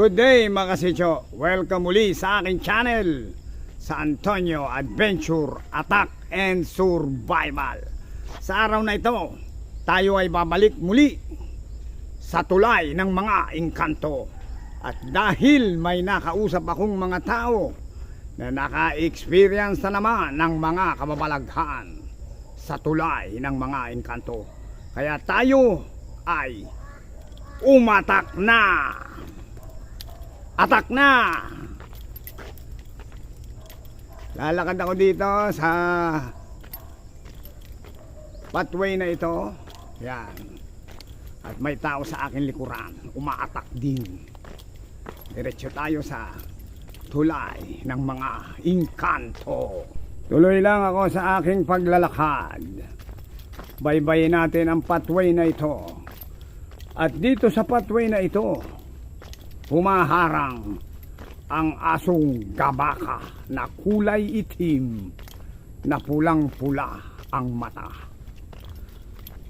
Good day mga kasityo. Welcome muli sa aking channel sa Antonio Adventure Attack and Survival. Sa araw na ito, tayo ay babalik muli sa tulay ng mga engkanto. At dahil may nakausap akong mga tao na naka-experience na naman ng mga kababalaghan sa tulay ng mga engkanto. Kaya tayo ay umatak na! Atak na! Lalakad ako dito sa pathway na ito. Yan. At may tao sa akin likuran. Umaatak din. Diretso tayo sa tulay ng mga inkanto. Tuloy lang ako sa aking paglalakad. Baybayin natin ang pathway na ito. At dito sa pathway na ito, humaharang ang asong gabaka na kulay itim na pulang-pula ang mata.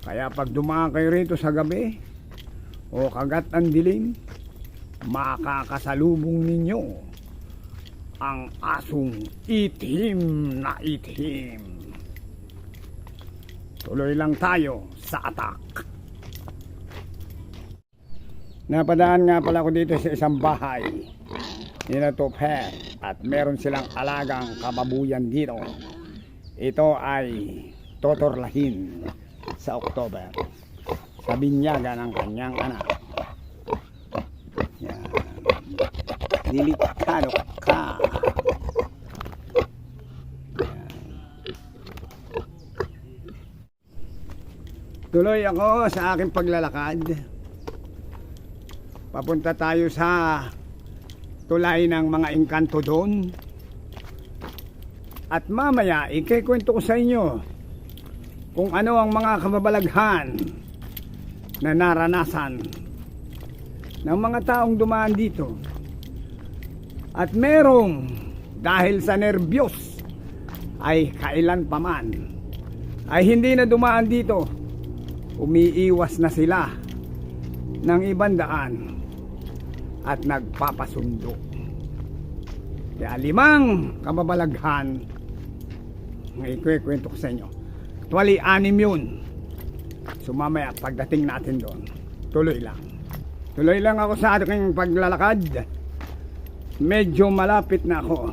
Kaya pag dumaan kayo rito sa gabi o kagat ang dilim, makakasalubong ninyo ang asong itim na itim. Tuloy lang tayo sa atak. Napadaan nga pala ako dito sa isang bahay. Nila to pet at meron silang alagang kababuyan dito. Ito ay totorlahin sa October. Sa binyaga ng kanyang anak. Yan. Delikado ka. Tuloy ako sa aking paglalakad. Papunta tayo sa tulay ng mga engkanto doon. At mamaya, ikikwento ko sa inyo kung ano ang mga kababalaghan na naranasan ng mga taong dumaan dito. At merong dahil sa nervyos ay kailan pa man ay hindi na dumaan dito. Umiiwas na sila ng ibang daan at nagpapasundo. Kaya limang kababalaghan ang ikwekwento ko sa inyo. Actually, anim yun. So mamaya pagdating natin doon, tuloy lang. Tuloy lang ako sa aking paglalakad. Medyo malapit na ako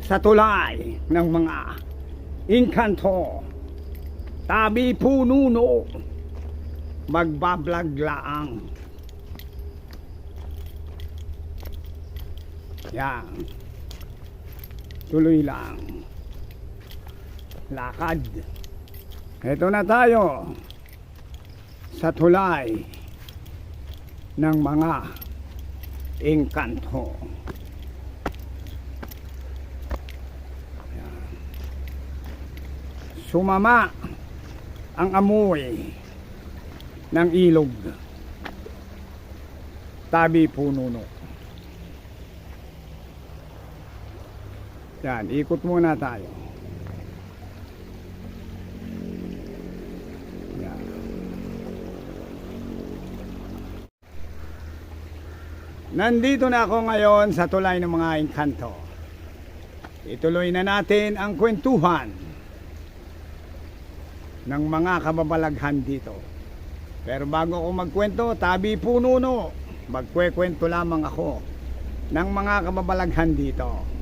sa tulay ng mga inkanto. Tabi pununo. Magbablog laang. Yan. Tuloy lang. Lakad. Ito na tayo sa tulay ng mga engkanto. Yan. Sumama ang amoy ng ilog. Tabi pununo. Yan, ikot muna tayo. Yan. Nandito na ako ngayon sa tulay ng mga engkanto. Ituloy na natin ang kwentuhan ng mga kababalaghan dito. Pero bago ako magkwento, tabi puno no. Magkwekwento lamang ako ng mga kababalaghan dito.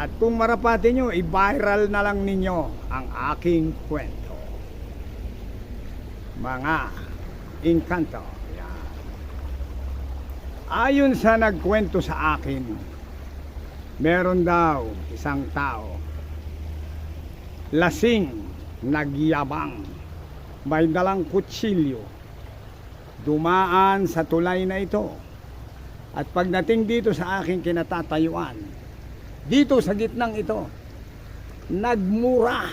At kung marapati nyo, i-viral na lang ninyo ang aking kwento. Mga inkanto. Yan. Ayon sa nagkwento sa akin, meron daw isang tao, lasing, nagyabang, may dalang kutsilyo, dumaan sa tulay na ito. At pagdating dito sa aking kinatatayuan, dito sa gitnang ito, nagmura,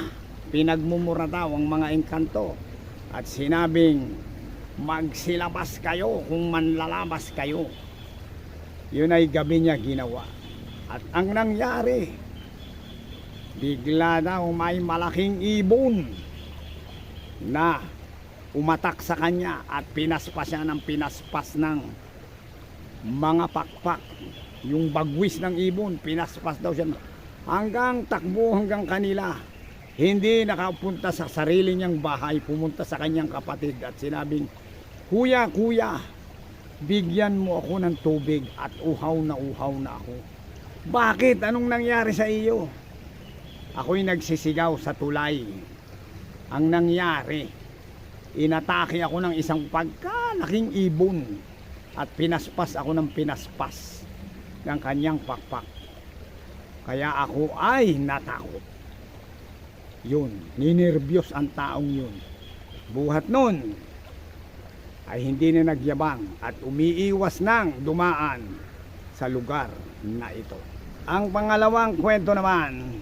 pinagmumura daw ang mga engkanto at sinabing magsilabas kayo kung manlalabas kayo. Yun ay gabi niya ginawa. At ang nangyari, bigla daw may malaking ibon na umatak sa kanya at pinaspas siya ng pinaspas ng mga pakpak, yung bagwis ng ibon, pinaspas daw siya. Hanggang takbo hanggang kanila. Hindi nakapunta sa sarili niyang bahay, pumunta sa kanyang kapatid at sinabing, Kuya, kuya, bigyan mo ako ng tubig at uhaw na uhaw na ako. Bakit? Anong nangyari sa iyo? Ako'y nagsisigaw sa tulay. Ang nangyari, inatake ako ng isang pagkalaking ibon at pinaspas ako ng pinaspas ng kanyang pakpak. Kaya ako ay natakot. Yun, ninervyos ang taong yun. Buhat nun, ay hindi na nagyabang at umiiwas ng dumaan sa lugar na ito. Ang pangalawang kwento naman,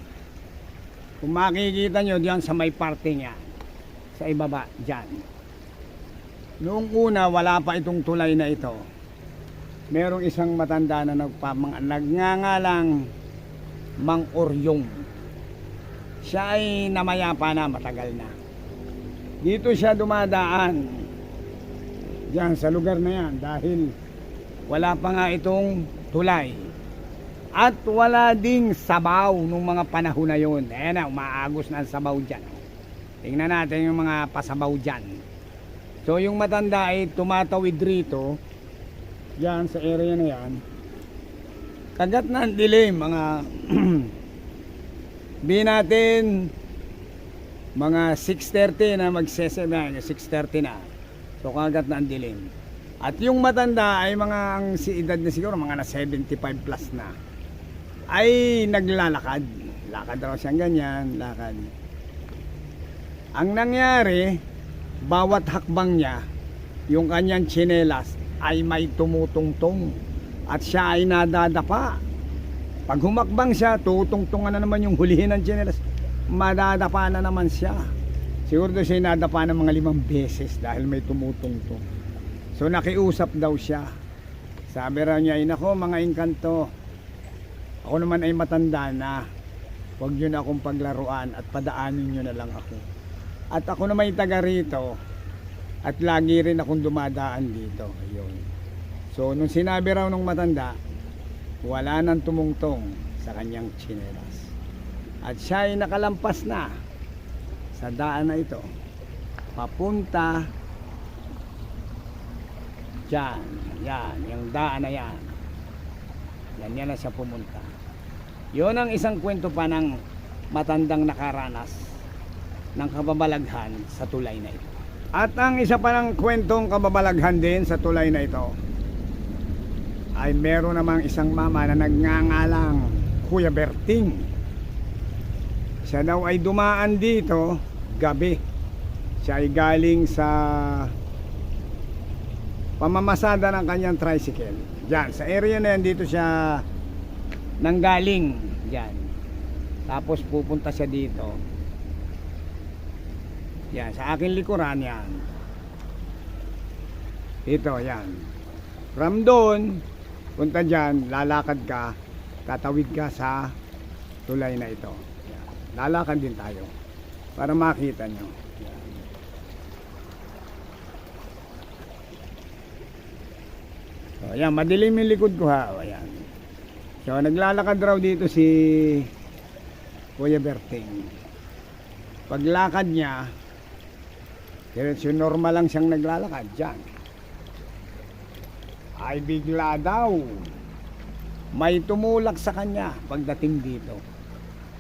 kung makikita nyo diyan sa may parte niya, sa ibaba dyan. Noong una, wala pa itong tulay na ito. Merong isang matanda na nagpamang, nagngangalang Mang Oryong. Siya ay namayapa na matagal na. Dito siya dumadaan. Diyan sa lugar na yan dahil wala pa nga itong tulay. At wala ding sabaw nung mga panahon na yun. Ayan na, umaagos na ang sabaw dyan. Tingnan natin yung mga pasabaw dyan. So yung matanda ay tumatawid rito. Diyan sa area na yan. Kagat na ang dilim, mga Bi natin mga 6.30 na magsese na, 6.30 na. So kagat na ang dilim. At yung matanda ay mga ang si edad na siguro mga na 75 plus na. Ay naglalakad. Lakad raw siyang ganyan, lakad. Ang nangyari, bawat hakbang niya, yung kanyang tsinelas ay may tumutungtong at siya ay nadadapa. Pag humakbang siya, tutungtungan na naman yung hulihin ng tsinelas. Madadapa na naman siya. Siguro daw siya nadapa ng mga limang beses dahil may tumutungtong. So nakiusap daw siya. Sabi raw niya, ay nako mga engkanto, ako naman ay matanda na. Huwag niyo na akong paglaruan at padaanin niyo na lang ako. At ako naman taga rito at lagi rin akong dumadaan dito. Ayun. So nung sinabi raw nung matanda, wala nang tumungtong sa kanyang tsinelas. At siya ay nakalampas na sa daan na ito. Papunta dyan. Yan, yung daan na yan. Yan, yan na siya pumunta. Yun ang isang kwento pa ng matandang nakaranas ng kababalaghan sa tulay na ito. At ang isa pa ng kwentong kababalaghan din sa tulay na ito ay meron namang isang mama na nagngangalang Kuya Berting. Siya daw ay dumaan dito gabi. Siya ay galing sa pamamasada ng kanyang tricycle. Diyan, sa area na yan dito siya nanggaling. Diyan. Tapos pupunta siya dito. Yan, sa akin likuran yan. Ito, yan. From doon, punta dyan, lalakad ka, tatawid ka sa tulay na ito. Yan. Lalakad din tayo para makita nyo. Yan. So, yan, madilim yung likod ko ha. O, yan. So, naglalakad raw dito si Kuya Berting. Paglakad niya, diretso normal lang siyang naglalakad dyan. Ay bigla daw, may tumulak sa kanya pagdating dito.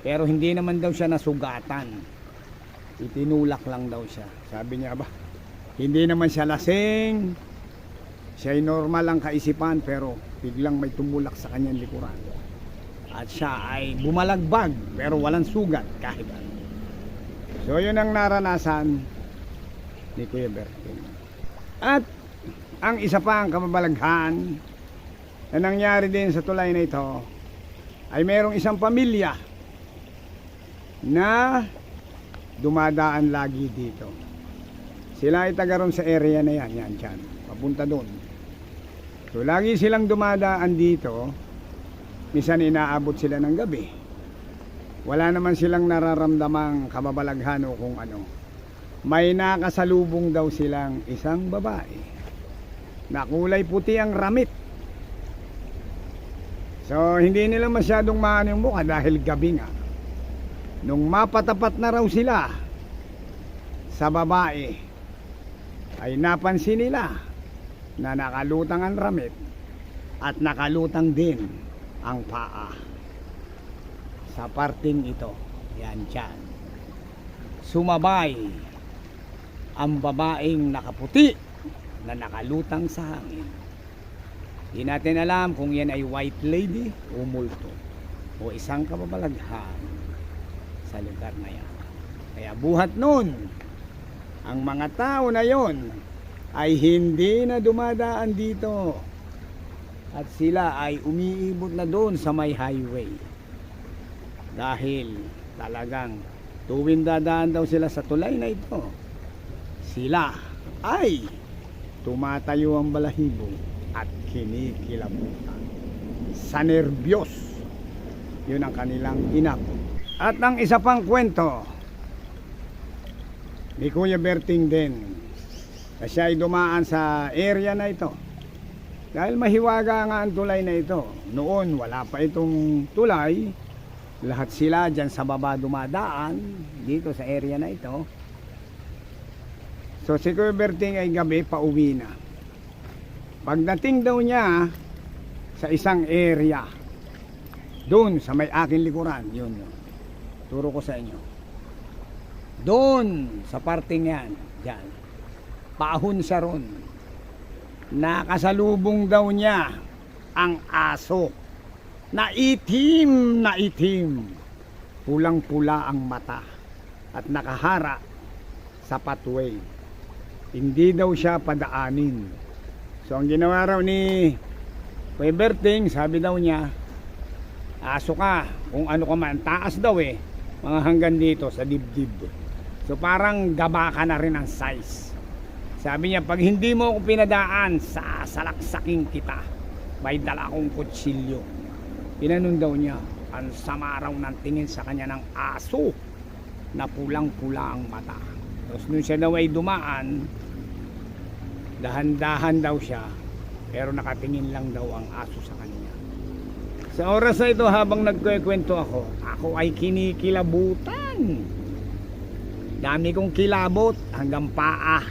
Pero hindi naman daw siya nasugatan. Itinulak lang daw siya. Sabi niya ba, hindi naman siya lasing. Siya ay normal ang kaisipan pero biglang may tumulak sa kanyang likuran. At siya ay bumalagbag pero walang sugat kahit ano. So yun ang naranasan ni Kuya Bertin. At ang isa pa ang kababalaghan na nangyari din sa tulay na ito ay mayroong isang pamilya na dumadaan lagi dito. Sila ay taga sa area na yan, yan dyan, papunta doon. So lagi silang dumadaan dito, minsan inaabot sila ng gabi. Wala naman silang nararamdamang kababalaghan o kung ano. May nakasalubong daw silang isang babae na kulay puti ang ramit So, hindi nila masyadong maano yung mukha dahil gabi nga. Nung mapatapat na raw sila sa babae, ay napansin nila na nakalutang ang ramit at nakalutang din ang paa sa parting ito. Yan dyan. Sumabay ang babaeng nakaputi na nakalutang sa hangin. Hindi natin alam kung yan ay white lady o multo o isang kababalaghan sa lugar na yan. Kaya buhat nun, ang mga tao na yon ay hindi na dumadaan dito at sila ay umiibot na doon sa may highway dahil talagang tuwing dadaan daw sila sa tulay na ito sila ay tumatayo ang balahibo at kinikilabutan. Sa nervyos yun ang kanilang inabot at ang isa pang kwento ni Kuya Berting din na siya ay dumaan sa area na ito. Dahil mahiwaga nga ang tulay na ito noon wala pa itong tulay. Lahat sila dyan sa baba dumadaan dito sa area na ito so si Kuya ay gabi pauwi na. Pagdating daw niya sa isang area doon sa may aking likuran yun yun. Turo ko sa inyo. Doon sa parting yan dyan. Paahon siya ron. Nakasalubong daw niya ang aso. Na itim na itim. Pulang pula ang mata at nakahara sa pathway hindi daw siya padaanin. So ang ginawa raw ni Kuya Berting sabi daw niya aso ka. Kung ano ka man taas daw eh. Mga hanggang dito sa dibdib. So parang gaba ka na rin ang size. Sabi niya pag hindi mo ako pinadaan sasalaksakin kita. May dala akong kutsilyo. Inanon daw niya, ang sama raw ng tingin sa kanya ng aso na pulang-pula ang mata. Tapos nung siya daw ay dumaan, dahan-dahan daw siya, pero nakatingin lang daw ang aso sa kanya. Sa oras na ito habang nagkukwento ako, ako ay kinikilabutan. Dami kong kilabot hanggang paa,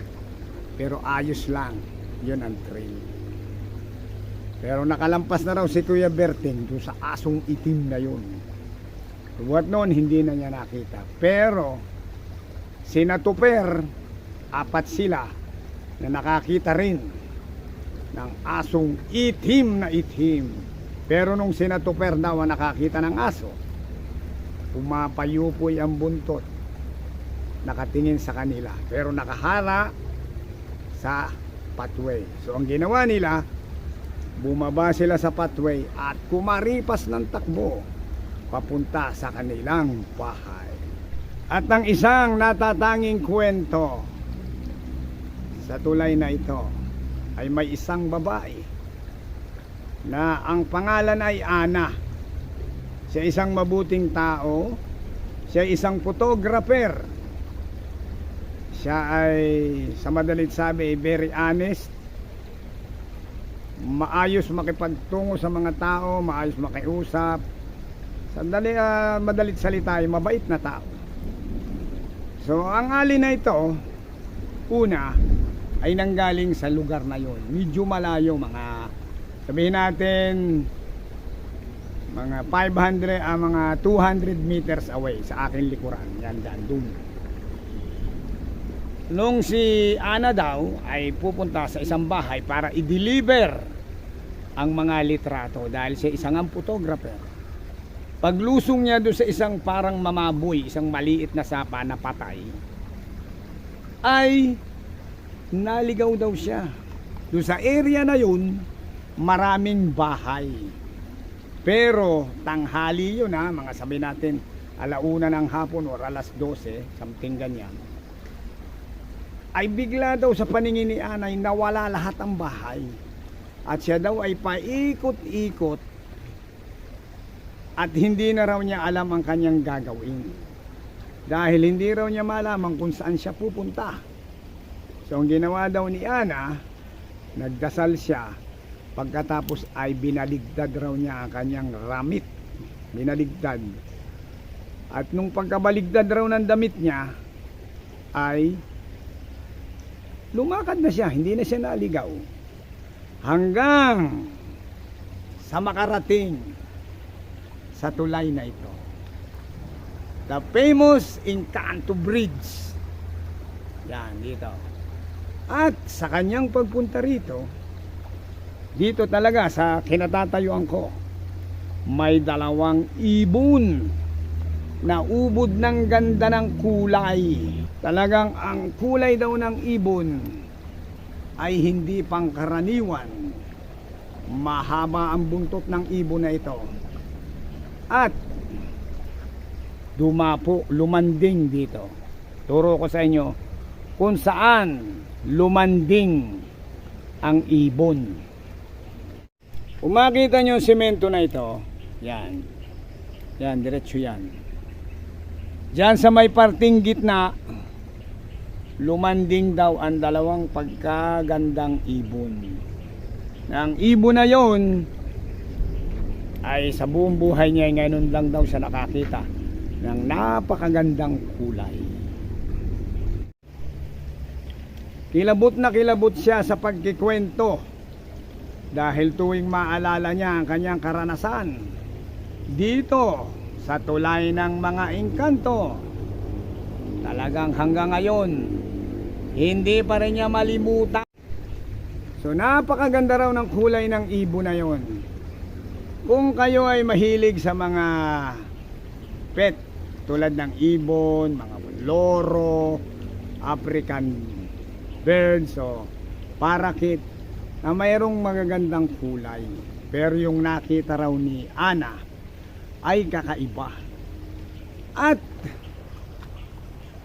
pero ayos lang. Yun ang thrill. Pero nakalampas na raw si Kuya Berting doon sa asong itim na yun. Buhat noon, hindi na niya nakita. Pero, sina Tuper, apat sila na nakakita rin ng asong itim na itim. Pero nung sina Tuper daw ang nakakita ng aso, pumapayupoy ang buntot. Nakatingin sa kanila. Pero nakahara sa pathway. So ang ginawa nila, bumaba sila sa pathway at kumaripas ng takbo papunta sa kanilang bahay. At ang isang natatanging kwento sa tulay na ito ay may isang babae na ang pangalan ay Ana. Siya isang mabuting tao, siya isang photographer. Siya ay sa madalit sabi very honest maayos makipagtungo sa mga tao, maayos makiusap. Sandali, uh, madalit salita, ay mabait na tao. So, ang ali na ito, una, ay nanggaling sa lugar na yon. Medyo malayo, mga, sabihin natin, mga 500, ah, mga 200 meters away sa aking likuran. Yan, dyan, dun. Nung si Ana daw ay pupunta sa isang bahay para i-deliver ang mga litrato dahil siya isang ang photographer. Paglusong niya doon sa isang parang mamaboy, isang maliit na sapa na patay, ay naligaw daw siya. Doon sa area na yun, maraming bahay. Pero tanghali yun ha, mga sabi natin, alauna ng hapon or alas 12, something ganyan ay bigla daw sa paningin ni Anay nawala lahat ang bahay. At siya daw ay paikot-ikot at hindi na raw niya alam ang kanyang gagawin. Dahil hindi raw niya malaman kung saan siya pupunta. So ang ginawa daw ni Ana, nagdasal siya Pagkatapos ay binaligtad raw niya ang kanyang ramit. Binaligtad. At nung pagkabaligtad raw ng damit niya, ay lumakad na siya, hindi na siya naligaw. Hanggang sa makarating sa tulay na ito. The famous Encanto Bridge. Yan, dito. At sa kanyang pagpunta rito, dito talaga sa kinatatayuan ko, may dalawang ibon na ubod ng ganda ng kulay. Talagang ang kulay daw ng ibon ay hindi pangkaraniwan. Mahaba ang buntot ng ibon na ito. At dumapo, lumanding dito. Turo ko sa inyo kung saan lumanding ang ibon. Kung makita nyo yung semento na ito, yan. Yan, diretso yan. Diyan sa may parting gitna, lumanding daw ang dalawang pagkagandang ibon. Ang ibon na yon ay sa buong buhay niya ngayon lang daw siya nakakita ng napakagandang kulay. Kilabot na kilabot siya sa pagkikwento dahil tuwing maalala niya ang kanyang karanasan dito sa tulay ng mga engkanto. Talagang hanggang ngayon, hindi pa rin niya malimutan. So napakaganda raw ng kulay ng ibon na yon. Kung kayo ay mahilig sa mga pet tulad ng ibon, mga loro, African birds o parakit na mayroong magagandang kulay. Pero yung nakita raw ni Ana ay kakaiba. At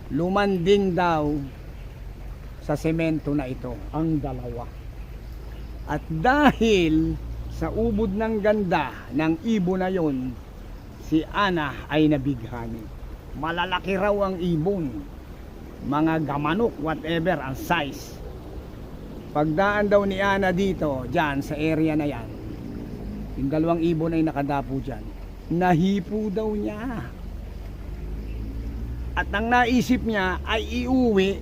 lumanding daw sa semento na ito ang dalawa. At dahil sa ubod ng ganda ng ibon na yon, si Ana ay nabighani. Malalaki raw ang ibon. Mga gamanok, whatever ang size. Pagdaan daw ni Ana dito, dyan sa area na yan, yung dalawang ibon ay nakadapo dyan, nahipo daw niya. At ang naisip niya ay iuwi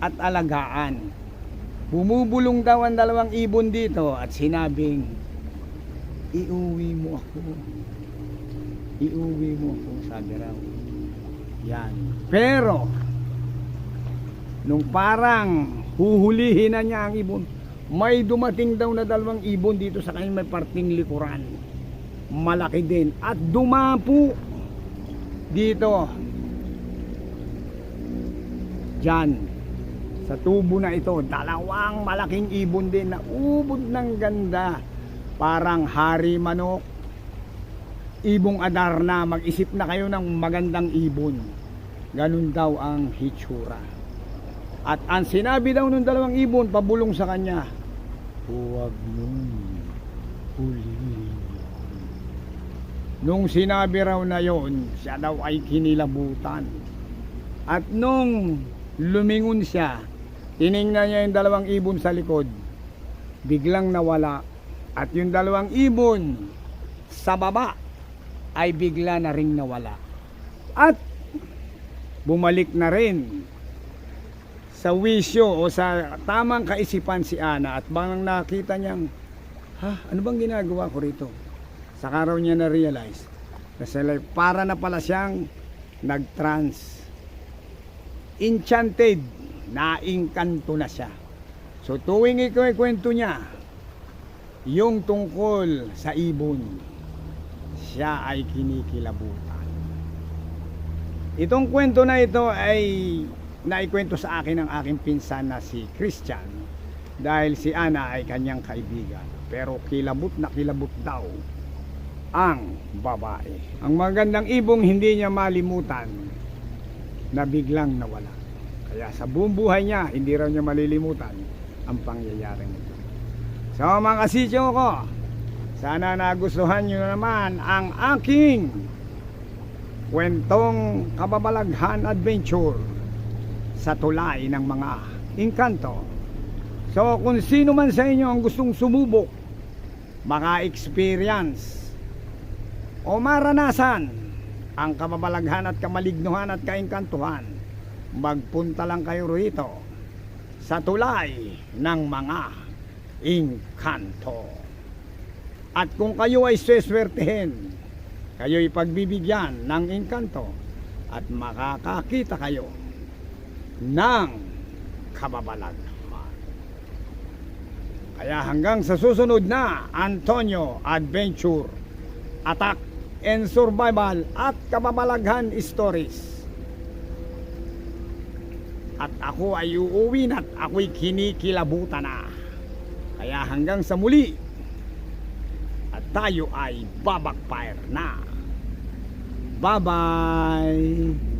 at alagaan. Bumubulong daw ang dalawang ibon dito at sinabing, iuwi mo ako. Iuwi mo ako, sabi raw. Yan. Pero, nung parang huhulihin na niya ang ibon, may dumating daw na dalawang ibon dito sa kanyang may parting likuran. Malaki din. At dumapo dito. Diyan. Sa tubo na ito, dalawang malaking ibon din na ubod ng ganda. Parang hari manok. Ibong adar na, mag-isip na kayo ng magandang ibon. Ganun daw ang hitsura. At ang sinabi daw ng dalawang ibon, pabulong sa kanya, huwag mong hulihin. Nung sinabi raw na yon, siya daw ay kinilabutan. At nung lumingon siya, tiningnan niya yung dalawang ibon sa likod, biglang nawala. At yung dalawang ibon sa baba ay bigla na ring nawala. At bumalik na rin sa wisyo o sa tamang kaisipan si Ana at bang nakita niyang ha ano bang ginagawa ko rito? Sa araw niya na realize na sila para na pala siyang nag-trans. Enchanted naingkanto na siya. So tuwing ikwento niya yung tungkol sa ibon siya ay kinikilabutan. Itong kwento na ito ay naikwento sa akin ng aking pinsan na si Christian dahil si Ana ay kanyang kaibigan. Pero kilabot na kilabot daw ang babae. Ang magandang ibong hindi niya malimutan na biglang nawala. Kaya sa buong buhay niya hindi raw niya malilimutan ang pangyayaring ito so mga kasityo ko sana nagustuhan nyo naman ang aking kwentong kababalaghan adventure sa tulay ng mga engkanto. So kung sino man sa inyo ang gustong sumubok maka-experience o maranasan ang kababalaghan at kamalignuhan at kaingkantuhan, magpunta lang kayo rito sa tulay ng mga inkanto. At kung kayo ay sweswertehin, kayo'y pagbibigyan ng inkanto at makakakita kayo ng kababalaghan. Kaya hanggang sa susunod na Antonio Adventure Attack and Survival at Kababalaghan Stories. At ako ay uuwi at ako'y kinikilabutan na. Kaya hanggang sa muli at tayo ay babakfire na. Bye-bye!